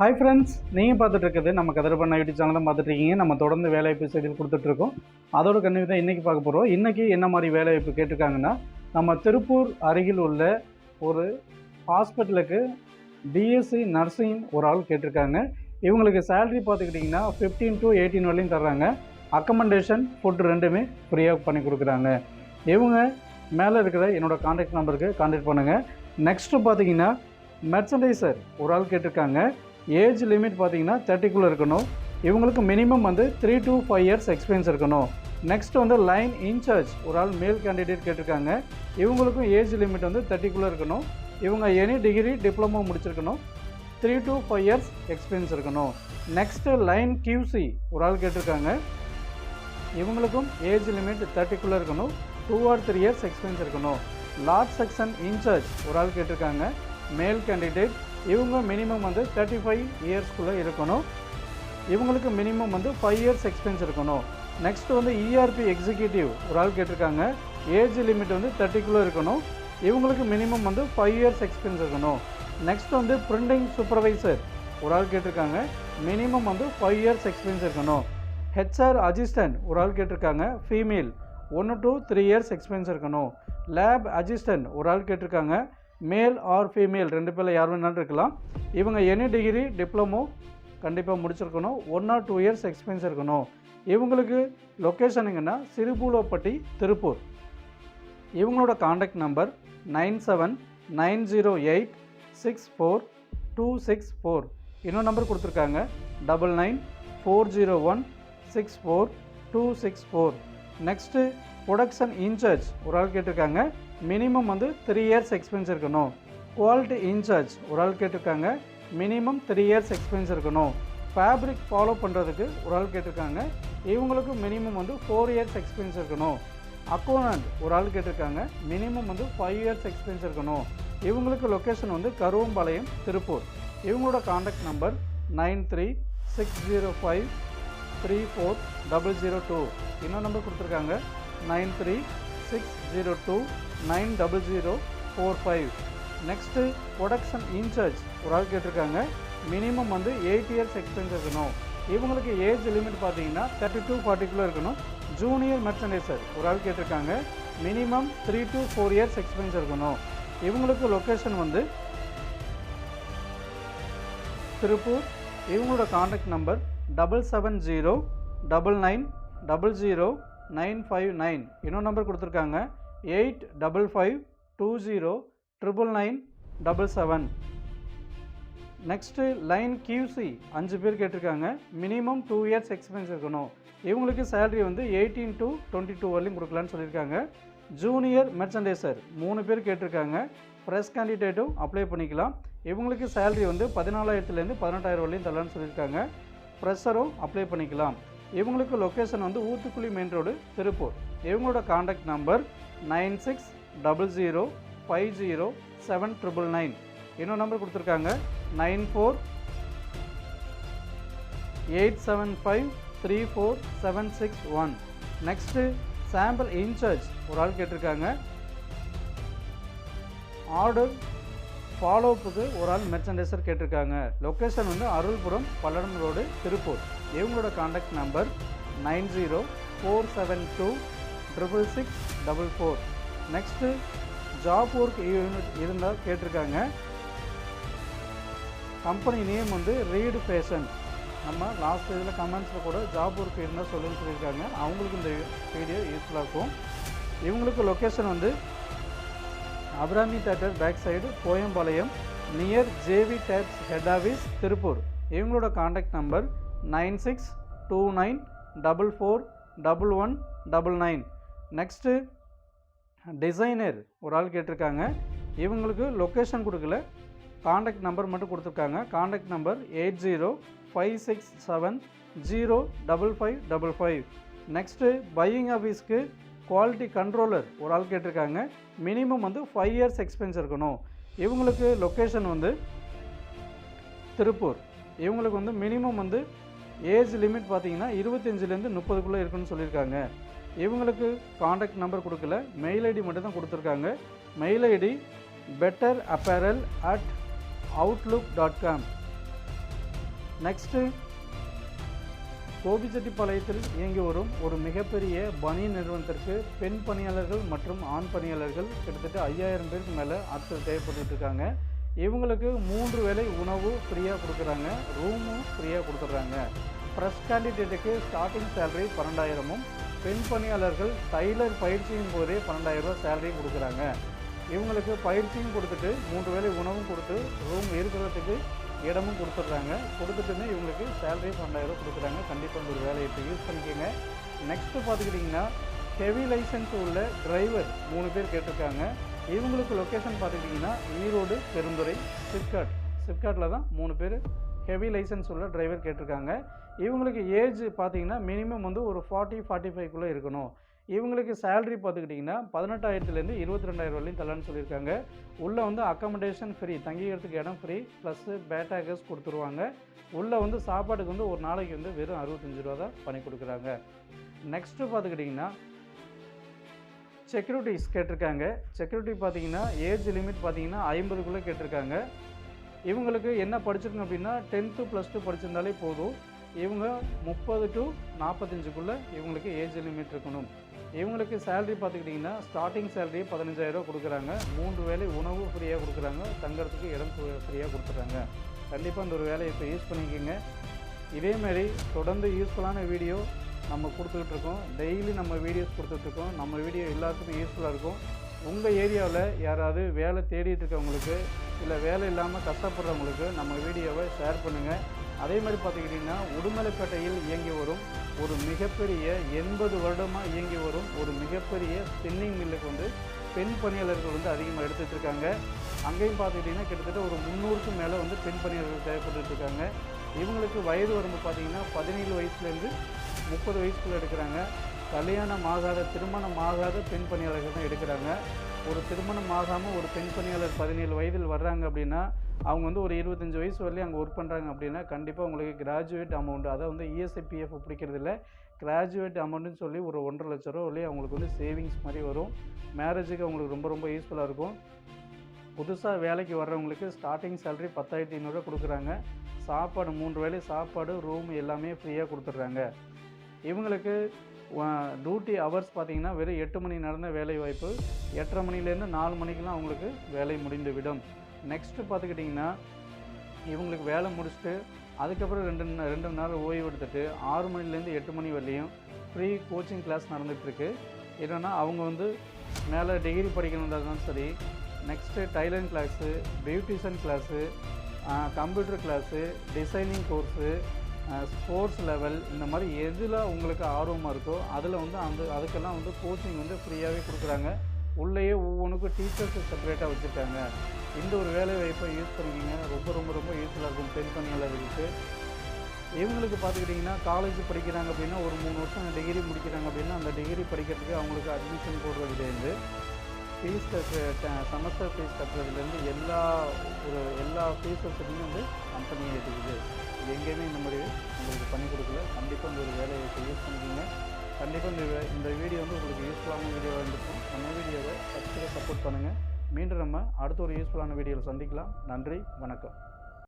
Hi friends நீங்கள் பார்த்துட்ருக்குது நம்ம கதிரப்பண்ண YouTube channel தான் நம்ம தொடர்ந்து வேலைவாய்ப்பு செய்திகள் கொடுத்துட்ருக்கோம் அதோட கண்டிப்பாக தான் இன்றைக்கி பார்க்க போகிறோம் இன்றைக்கி என்ன மாதிரி வேலைவாய்ப்பு கேட்டிருக்காங்கன்னா நம்ம திருப்பூர் அருகில் உள்ள ஒரு ஹாஸ்பிட்டலுக்கு பிஎஸ்சி நர்சிங் ஒரு ஆள் கேட்டிருக்காங்க. இவங்களுக்கு சேலரி பார்த்துக்கிட்டிங்கன்னா ஃபிஃப்டீன் டு எயிட்டீன் வரையும் தர்றாங்க. அக்கமண்டேஷன் ஃபுட் ரெண்டுமே ஃப்ரீயாக பண்ணி கொடுக்குறாங்க. இவங்க மேலே இருக்கிற என்னோடய காண்டாக்ட் நம்பருக்கு காண்டாக்ட் பண்ணுங்கள் நெக்ஸ்ட்டு பார்த்தீங்கன்னா மெர்ச்சன்டைசர் ஒரு ஆள் கேட்டிருக்காங்க. ஏஜ் லிமிட் பார்த்தீங்கன்னா தேர்ட்டிக்குள்ளே இருக்கணும். இவங்களுக்கு மினிமம் வந்து three two five years experience இருக்கணும். நெக்ஸ்ட் வந்து லைன் இன்சார்ஜ் ஒரு ஆள் மேல் கேண்டிடேட் கேட்டிருக்காங்க. இவங்களுக்கும் ஏஜ் லிமிட் வந்து தேர்ட்டிக்குள்ளே இருக்கணும். இவங்க எனி டிகிரி டிப்ளமோ முடிச்சிருக்கணும். Three two five years experience இருக்கணும். நெக்ஸ்ட்டு லைன் கியூசி ஒரு ஆள் கேட்டிருக்காங்க. இவங்களுக்கும் ஏஜ் லிமிட் தேர்ட்டிக்குள்ளே இருக்கணும். Two or three years experience இருக்கணும். லார்ஜ் செக்ஷன் இன்சார்ஜ் ஒரு ஆள் கேட்டிருக்காங்க. மேல் கேண்டிடேட் இவங்க மினிமம் வந்து தேர்ட்டி ஃபைவ் இயர்ஸ்க்குள்ளே இருக்கணும். இவங்களுக்கு மினிமம் வந்து ஃபைவ் இயர்ஸ் எக்ஸ்பீரியன்ஸ் இருக்கணும். நெக்ஸ்ட் வந்து இஆர்பி எக்ஸிக்யூட்டிவ் ஒரு ஆள் கேட்டிருக்காங்க. ஏஜ் லிமிட் வந்து தேர்ட்டிக்குள்ளே இருக்கணும். இவங்களுக்கு மினிமம் வந்து ஃபைவ் இயர்ஸ் எக்ஸ்பீரியன்ஸ் இருக்கணும். நெக்ஸ்ட் வந்து பிரிண்டிங் சூப்பர்வைசர் ஒரு ஆள் கேட்டிருக்காங்க. மினிமம் வந்து ஃபைவ் இயர்ஸ் எக்ஸ்பீரியன்ஸ் இருக்கணும். ஹெச்ஆர் அசிஸ்டன்ட் ஒரு ஆள் கேட்டிருக்காங்க. ஃபீமேல் ஒன்று டூ த்ரீ இயர்ஸ் எக்ஸ்பீரியன்ஸ் இருக்கணும். லேப் அசிஸ்டன்ட் ஒரு ஆள் கேட்டிருக்காங்க. மேல் ஆர் ஃபீமேல் ரெண்டு பேரில் யார் வேணாலும் இருக்கலாம். இவங்க எனி டிகிரி டிப்ளமோ கண்டிப்பாக முடிச்சிருக்கணும். One or two years experience இருக்கணும். இவங்களுக்கு லொக்கேஷன் எங்கன்னா சிறுபூலோப்பட்டி திருப்பூர். இவங்களோட contact number nine seven nine zero eight six four two six four. இன்னொரு நம்பர் கொடுத்துருக்காங்க double nine four zero one six four two six four next production in charge ஒரு ஆள் கேட்டிருக்காங்க. Minimum வந்து த்ரீ இயர்ஸ் எக்ஸ்பீரியன்ஸ் இருக்கணும். Quality incharge ஒரு ஆள் கேட்டிருக்காங்க. மினிமம் த்ரீ இயர்ஸ் எக்ஸ்பீரியன்ஸ் இருக்கணும். ஃபேப்ரிக் ஃபாலோ பண்ணுறதுக்கு ஒரு ஆள் கேட்டிருக்காங்க. இவங்களுக்கு மினிமம் வந்து ஃபோர் இயர்ஸ் எக்ஸ்பீரியன்ஸ் இருக்கணும். அக்கௌண்ட் ஒரு ஆள் கேட்டிருக்காங்க. மினிமம் வந்து ஃபைவ் இயர்ஸ் எக்ஸ்பீரியன்ஸ் இருக்கணும். இவங்களுக்கு லொக்கேஷன் வந்து கருவம்பாளையம் திருப்பூர். இவங்களோட contact number nine three six zero five three four double zero two. இன்னொரு நம்பர் கொடுத்துருக்காங்க. Nine three six zero two nine double zero four five. Next production in charge ஒரு ஆள் கேட்டிருக்காங்க. Minimum வந்து எயிட் இயர்ஸ் எக்ஸ்பீரியன்ஸ் இருக்கணும். இவங்களுக்கு age limit பார்த்தீங்கன்னா thirty two ஃபார்ட்டிக்குள்ளே இருக்கணும். ஜூனியர் மெர்ச்சன்டைசர் ஒரு ஆள் கேட்டிருக்காங்க. Minimum three to four years experience இருக்கணும். இவங்களுக்கு லொக்கேஷன் வந்து திருப்பூர். இவங்களோட contact number double seven zero double nine double zero nine five nine இன்னொரு நம்பர் கொடுத்துருக்காங்க. Eight double five two zero triple nine double seven next line QC அஞ்சு பேர் கேட்டிருக்காங்க. Minimum two years experience இருக்கணும். இவங்களுக்கு சேலரி வந்து எயிட்டீன் டு டுவெண்ட்டி டூ வரலையும் கொடுக்கலான்னு சொல்லியிருக்காங்க. ஜூனியர் மெர்ச்சன்டைசர் மூணு பேர் கேட்டிருக்காங்க. ஃப்ரெஷ் கேண்டிடேட்டும் அப்ளை பண்ணிக்கலாம். இவங்களுக்கு சேலரி வந்து பதினாலாயிரத்துலேருந்து பதினெட்டாயிரம் வரலையும் தரலான்னு சொல்லியிருக்காங்க. ஃப்ரெஷரும் அப்ளை பண்ணிக்கலாம். இவங்களுக்கு லொக்கேஷன் வந்து ஊத்துக்குழி மெயின் ரோடு திருப்பூர். இவங்களோட contact number nine six double zero five zero seven triple nine இன்னொரு நம்பர் கொடுத்துருக்காங்க nine four eight seven five three four seven six one next sample in charge ஒரு ஆள் கேட்டிருக்காங்க. ஆர்டர் ஃபாலோப்புக்கு ஒரு ஆள் மெர்ச்சன்டைசர் கேட்டிருக்காங்க. லொக்கேஷன் வந்து அருள்புரம் பல்லடம் ரோடு திருப்பூர். இவங்களோட contact number nine zero four seven two triple six double four. Next job work unit இருந்தால் கேட்டிருக்காங்க. கம்பெனி நேம் வந்து ரீடு ஃபேஷன் நம்ம லாஸ்ட் இதில் கமெண்ட்ஸில் கூட ஜாப் ஒர்க் இருந்தால் சொல்லுன்னு சொல்லியிருக்காங்க. அவங்களுக்கு இந்த வீடியோ யூஸ்ஃபுல்லாக இருக்கும். இவங்களுக்கு லொக்கேஷன் வந்து Abirami theatre back side Koyampalayam near JV tapes head office Tiruppur. இவங்களோட contact number nine six two nine double four double one double nine. Next designer ஒரு ஆள் கேட்டிருக்காங்க. இவங்களுக்கு லொக்கேஷன் கொடுக்கல. காண்டாக்ட் நம்பர் மட்டும் கொடுத்துருக்காங்க. Contact number eight zero five six seven zero double five double five. Next buying ஆஃபீஸ்க்கு quality controller ஒரு ஆள் கேட்டிருக்காங்க. மினிமம் வந்து ஃபைவ் இயர்ஸ் எக்ஸ்பென்ஸ் இருக்கணும். இவங்களுக்கு லொக்கேஷன் வந்து திருப்பூர். இவங்களுக்கு வந்து மினிமம் வந்து ஏஜ் லிமிட் பார்த்தீங்கன்னா இருபத்தஞ்சிலேருந்து முப்பதுக்குள்ளே இருக்குன்னு சொல்லியிருக்காங்க. இவங்களுக்கு காண்டாக்ட் நம்பர் கொடுக்கல. மெயில் ஐடி மட்டும்தான் கொடுத்துருக்காங்க. Mail ID better apparel at outlook dot com next கோபிச்செட்டிப்பாளையத்தில் இயங்கி வரும் ஒரு மிகப்பெரிய பனியன் நிறுவனத்திற்கு பெண் பணியாளர்கள் மற்றும் ஆண் பணியாளர்கள் கிட்டத்தட்ட ஐயாயிரம் பேருக்கு மேலே ஆட்கள் தேவைப்பட்டு இருக்காங்க. இவங்களுக்கு மூன்று வேலை உணவு ஃப்ரீயாக கொடுக்குறாங்க ரூமும் ஃப்ரீயாக கொடுத்துட்றாங்க. ஃப்ரெஷ் கேண்டிடேட்டுக்கு ஸ்டார்டிங் சேலரி பன்னெண்டாயிரமும் பெண் பணியாளர்கள் டைலர் பயிற்சியின் போதே பன்னெண்டாயிரம் ரூபாய் சேலரியும் கொடுக்குறாங்க. இவங்களுக்கு பயிற்சியும் கொடுத்துட்டு மூன்று வேலை உணவும் கொடுத்து ரூம் இருக்கிறதுக்கு இடமும் கொடுத்துட்றாங்க. கொடுத்துட்டுமே இவங்களுக்கு சேலரி பன்னெண்டாயிரம் கொடுக்குறாங்க. கண்டிப்பாக இந்த ஒரு வேலையை இப்போ யூஸ் பண்ணிக்கோங்க. நெக்ஸ்ட்டு பார்த்துக்கிட்டிங்கன்னா ஹெவி லைசன்ஸ் உள்ள டிரைவர் மூணு பேர் கேட்டிருக்காங்க. இவங்களுக்கு லொக்கேஷன் பார்த்துக்கிட்டிங்கன்னா ஈரோடு பெருந்துறை சிப்காட். சிப்காட்டில் தான் மூணு பேர் ஹெவி லைசன்ஸ் உள்ள டிரைவர் கேட்டிருக்காங்க. இவங்களுக்கு ஏஜ் பார்த்தீங்கன்னா மினிமம் வந்து ஒரு ஃபார்ட்டி ஃபார்ட்டி ஃபைவ்க்குள்ளே இருக்கணும். இவங்களுக்கு சேலரி பார்த்துக்கிட்டிங்கன்னா பதினெட்டாயிரத்துலேருந்து இருபத்தி ரெண்டாயிரம் வரையும் தரலான்னு சொல்லியிருக்காங்க. உள்ளே வந்து அக்காமடேஷன் ஃப்ரீ தங்கிக்கிறதுக்கு இடம் ஃப்ரீ ப்ளஸ்ஸு பேட்டாகஸ் கொடுத்துருவாங்க. உள்ளே வந்து சாப்பாட்டுக்கு வந்து ஒரு நாளைக்கு வந்து வெறும் அறுபத்தஞ்சு ரூபா தான் பண்ணி கொடுக்குறாங்க. நெக்ஸ்ட்டு பார்த்துக்கிட்டிங்கன்னா செக்யூரிட்டிஸ் கேட்டிருக்காங்க. செக்யூரிட்டி பார்த்தீங்கன்னா ஏஜ் லிமிட் பார்த்தீங்கன்னா ஐம்பதுக்குள்ளே கேட்டிருக்காங்க. இவங்களுக்கு என்ன படிச்சிருக்கணும் அப்படின்னா டென்த்து ப்ளஸ் டூ படிச்சிருந்தாலே போதும். இவங்க முப்பது டு நாற்பத்தஞ்சுக்குள்ளே இவங்களுக்கு ஏஜ் லிமிட் இருக்கணும். இவங்களுக்கு சேலரி பார்த்துக்கிட்டிங்கன்னா ஸ்டார்டிங் சேலரி பதினஞ்சாயிரரூவா கொடுக்குறாங்க. மூன்று வேலை உணவு ஃப்ரீயாக கொடுக்குறாங்க. தங்குறதுக்கு இடம் ஃப்ரீயாக கொடுத்துட்றாங்க கண்டிப்பாக இந்த ஒரு வேலையை இப்போ யூஸ் பண்ணிக்கோங்க. இதேமாரி தொடர்ந்து யூஸ்ஃபுல்லான வீடியோ நம்ம கொடுத்துக்கிட்டு இருக்கோம். டெய்லி நம்ம வீடியோஸ் கொடுத்துட்ருக்கோம் நம்ம வீடியோ எல்லாத்துக்கும் யூஸ்ஃபுல்லாக இருக்கும். உங்கள் ஏரியாவில் யாராவது வேலை தேடிட்டு இருக்கவங்களுக்கு இல்லை வேலை இல்லாமல் கஷ்டப்படுறவங்களுக்கு நம்ம வீடியோவை ஷேர் பண்ணுங்கள் அதே மாதிரி பார்த்துக்கிட்டிங்கன்னா உடுமலைப்பேட்டையில் இயங்கி வரும் ஒரு மிகப்பெரிய எண்பது வருடமாக இயங்கி வரும் ஒரு மிகப்பெரிய ஸ்பின்னிங் மில்லுக்கு வந்து பெண் பணியாளர்கள் வந்து அதிகமாக எடுத்துகிட்டு இருக்காங்க அங்கேயும் பார்த்துக்கிட்டிங்கன்னா கிட்டத்தட்ட ஒரு முந்நூறுக்கும் மேலே வந்து பெண் பணியாளர்கள் தேவைப்பட்டுட்டு இருக்காங்க இவங்களுக்கு வயது வரம்பு பார்த்திங்கன்னா பதினேழு வயசுலேருந்து முப்பது வயசுக்குள்ளே எடுக்கிறாங்க. கல்யாணம் ஆகாத திருமணம் ஆகாத பெண் பணியாளர்கள் தான் எடுக்கிறாங்க. ஒரு திருமணம் ஆகாமல் ஒரு பெண் பணியாளர் பதினேழு வயதில் வர்றாங்க அப்படின்னா அவங்க வந்து ஒரு இருபத்தஞ்சி வயசு வரலையும் அங்கே ஒர்க் பண்ணுறாங்க அப்படின்னா கண்டிப்பாக உங்களுக்கு கிராஜுவேட் அமௌண்ட் அதை வந்து இஎஸ்ஐபிஎஃப் பிடிக்கிறதில்ல. கிராஜுவேட் அமௌண்ட்டுன்னு சொல்லி ஒரு ஒன்றரை லட்ச ரூபா வரலையும் அவங்களுக்கு வந்து சேவிங்ஸ் மாதிரி வரும். மேரேஜுக்கு அவங்களுக்கு ரொம்ப ரொம்ப யூஸ்ஃபுல்லாக இருக்கும். புதுசாக வேலைக்கு வர்றவங்களுக்கு ஸ்டார்டிங் சேலரி பத்தாயிரத்தி ஐநூறுரூவா கொடுக்குறாங்க. சாப்பாடு மூன்று வேலை சாப்பாடு ரூம் எல்லாமே ஃப்ரீயாக கொடுத்துட்றாங்க. இவங்களுக்கு டியூட்டி ஹவர்ஸ் பார்த்தீங்கன்னா வெறும் எட்டு மணி நடந்த வேலை வாய்ப்பு எட்டரை மணிலேருந்து நாலு மணிக்கெலாம் அவங்களுக்கு வேலை முடிந்துவிடும். நெக்ஸ்ட்டு பார்த்துக்கிட்டிங்கன்னா இவங்களுக்கு வேலை முடிச்சுட்டு அதுக்கப்புறம் ரெண்டு ரெண்டு மணி நேரம் ஓய்வு எடுத்துட்டு ஆறு மணிலேருந்து எட்டு மணி வரலையும் ஃப்ரீ கோச்சிங் கிளாஸ் நடந்துகிட்ருக்கு. என்னென்னா அவங்க வந்து மேலே டிகிரி படிக்கணுன்றதும் சரி next tailoring class beautician class computer class designing course sports level இந்த மாதிரி எதில் உங்களுக்கு ஆர்வமாக இருக்கோ அதில் வந்து அந்த அதுக்கெல்லாம் வந்து கோச்சிங் வந்து ஃப்ரீயாகவே கொடுக்குறாங்க. உள்ளேயே ஒவ்வொன்றுக்கும் டீச்சர்ஸை செப்பரேட்டாக வச்சுருக்காங்க. இந்த ஒரு வேலை வாய்ப்பை யூஸ் பண்ணிக்கிங்க. ரொம்ப ரொம்ப ரொம்ப யூஸ்ஃபுல்லாக இருக்கும். பெண் பணியாளர்களுக்கு இவங்களுக்கு பார்த்துக்கிட்டிங்கன்னா காலேஜ் படிக்கிறாங்க அப்படின்னா ஒரு மூணு வருஷம் டிகிரி முடிக்கிறாங்க அப்படின்னா அந்த டிகிரி படிக்கிறதுக்கு அவங்களுக்கு அட்மிஷன் போடுறதுலேருந்து ஃபீஸ் செமஸ்டர் ஃபீஸ் கட்டுறதுலேருந்து எல்லா ஒரு எல்லா ஃபீஸ் வந்து கம்பெனி எடுக்குது. எங்கேயுமே இந்த மாதிரி உங்களுக்கு பண்ணி கொடுக்கல. கண்டிப்பாக இந்த ஒரு வேலையை யூஸ் பண்ணிக்கோங்க. கண்டிப்பாக இந்த இந்த வீடியோ வந்து உங்களுக்கு யூஸ்ஃபுல்லான வீடியோவாக இருந்திருக்கும். நம்ம வீடியோவை சப்ஸ்கிரைப் சப்போர்ட் பண்ணுங்கள் மீண்டும் நம்ம அடுத்த ஒரு யூஸ்ஃபுல்லான வீடியோவில் சந்திக்கலாம். நன்றி வணக்கம்.